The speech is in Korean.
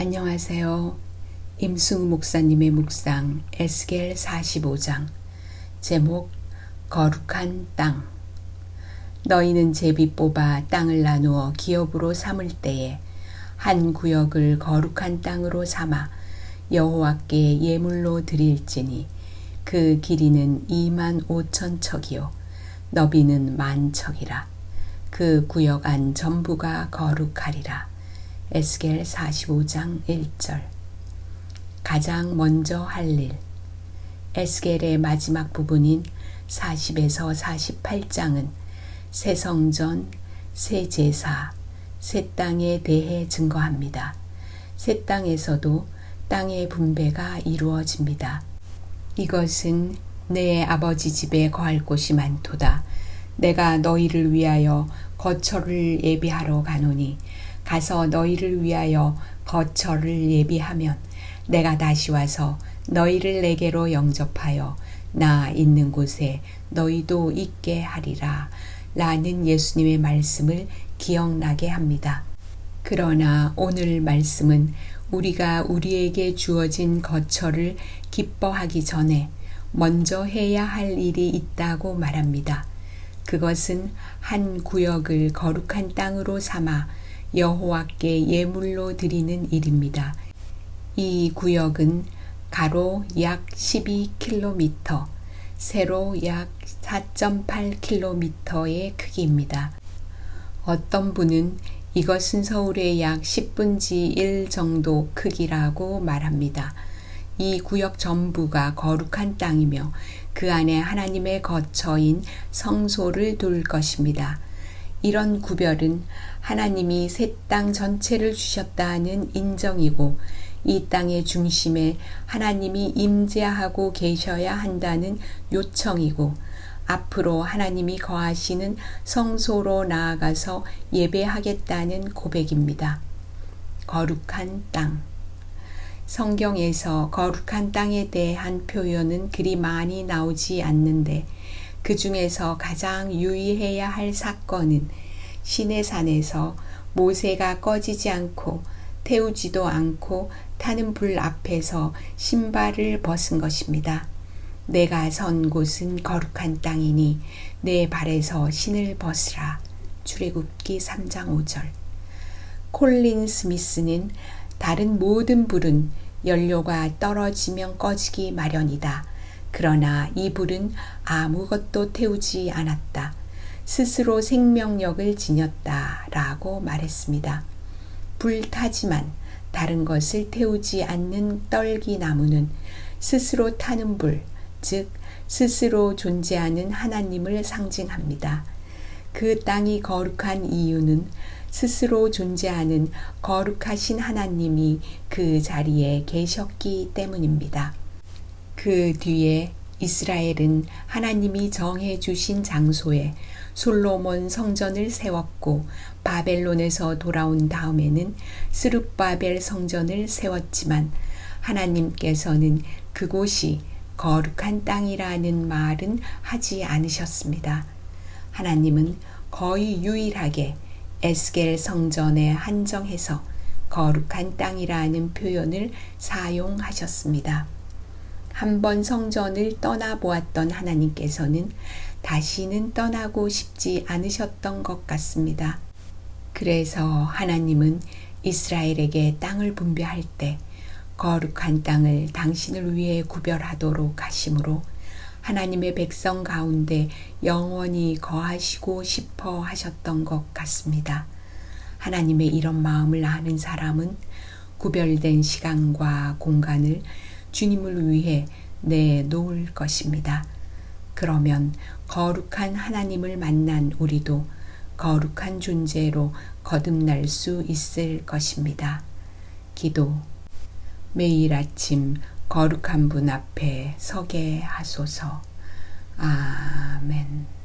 안녕하세요. 임승우 목사님의 묵상 에스겔 45장 제목 거룩한 땅. 너희는 제비 뽑아 땅을 나누어 기업으로 삼을 때에 한 구역을 거룩한 땅으로 삼아 여호와께 예물로 드릴지니 그 길이는 2만 5천 척이요. 너비는 만 척이라. 그 구역 안 전부가 거룩하리라 에스겔 45장 1절 가장 먼저 할 일 에스겔의 마지막 부분인 40에서 48장은 새 성전, 새 제사, 새 땅에 대해 증거합니다. 새 땅에서도 땅의 분배가 이루어집니다. 이것은 내 아버지 집에 거할 곳이 많도다. 내가 너희를 위하여 거처를 예비하러 가노니 가서 너희를 위하여 거처를 예비하면 내가 다시 와서 너희를 내게로 영접하여 나 있는 곳에 너희도 있게 하리라. 라는 예수님의 말씀을 기억나게 합니다. 그러나 오늘 말씀은 우리가 우리에게 주어진 거처를 기뻐하기 전에 먼저 해야 할 일이 있다고 말합니다. 그것은 한 구역을 거룩한 땅으로 삼아 여호와께 예물로 드리는 일입니다. 이 구역은 가로 약 12km, 세로 약 4.8km의 크기입니다. 어떤 분은 이것은 서울의 약 10분지 1 정도 크기라고 말합니다. 이 구역 전부가 거룩한 땅이며 그 안에 하나님의 거처인 성소를 둘 것입니다. 이런 구별은 하나님이 새 땅 전체를 주셨다는 인정이고 이 땅의 중심에 하나님이 임재하고 계셔야 한다는 요청이고 앞으로 하나님이 거하시는 성소로 나아가서 예배하겠다는 고백입니다. 거룩한 땅. 성경에서 거룩한 땅에 대한 표현은 그리 많이 나오지 않는데 그 중에서 가장 유의해야 할 사건은 시내산에서 모세가 꺼지지 않고 태우지도 않고 타는 불 앞에서 신발을 벗은 것입니다. 내가 선 곳은 거룩한 땅이니 내 발에서 신을 벗으라. 출애굽기 3장 5절. 콜린 스미스는 다른 모든 불은 연료가 떨어지면 꺼지기 마련이다. 그러나 이 불은 아무것도 태우지 않았다. 스스로 생명력을 지녔다. 라고 말했습니다. 불타지만 다른 것을 태우지 않는 떨기 나무는 스스로 타는 불, 즉, 스스로 존재하는 하나님을 상징합니다. 그 땅이 거룩한 이유는 스스로 존재하는 거룩하신 하나님이 그 자리에 계셨기 때문입니다. 그 뒤에 이스라엘은 하나님이 정해 주신 장소에 솔로몬 성전을 세웠고 바벨론에서 돌아온 다음에는 스룹바벨 성전을 세웠지만 하나님께서는 그곳이 거룩한 땅이라는 말은 하지 않으셨습니다. 하나님은 거의 유일하게 에스겔 성전에 한정해서 거룩한 땅이라는 표현을 사용하셨습니다. 한번 성전을 떠나보았던 하나님께서는 다시는 떠나고 싶지 않으셨던 것 같습니다. 그래서 하나님은 이스라엘에게 땅을 분배할 때 거룩한 땅을 당신을 위해 구별하도록 하심으로 하나님의 백성 가운데 영원히 거하시고 싶어 하셨던 것 같습니다. 하나님의 이런 마음을 아는 사람은 구별된 시간과 공간을 주님을 위해 내놓을 것입니다. 그러면 거룩한 하나님을 만난 우리도 거룩한 존재로 거듭날 수 있을 것입니다. 기도. 매일 아침 거룩한 분 앞에 서게 하소서. 아멘.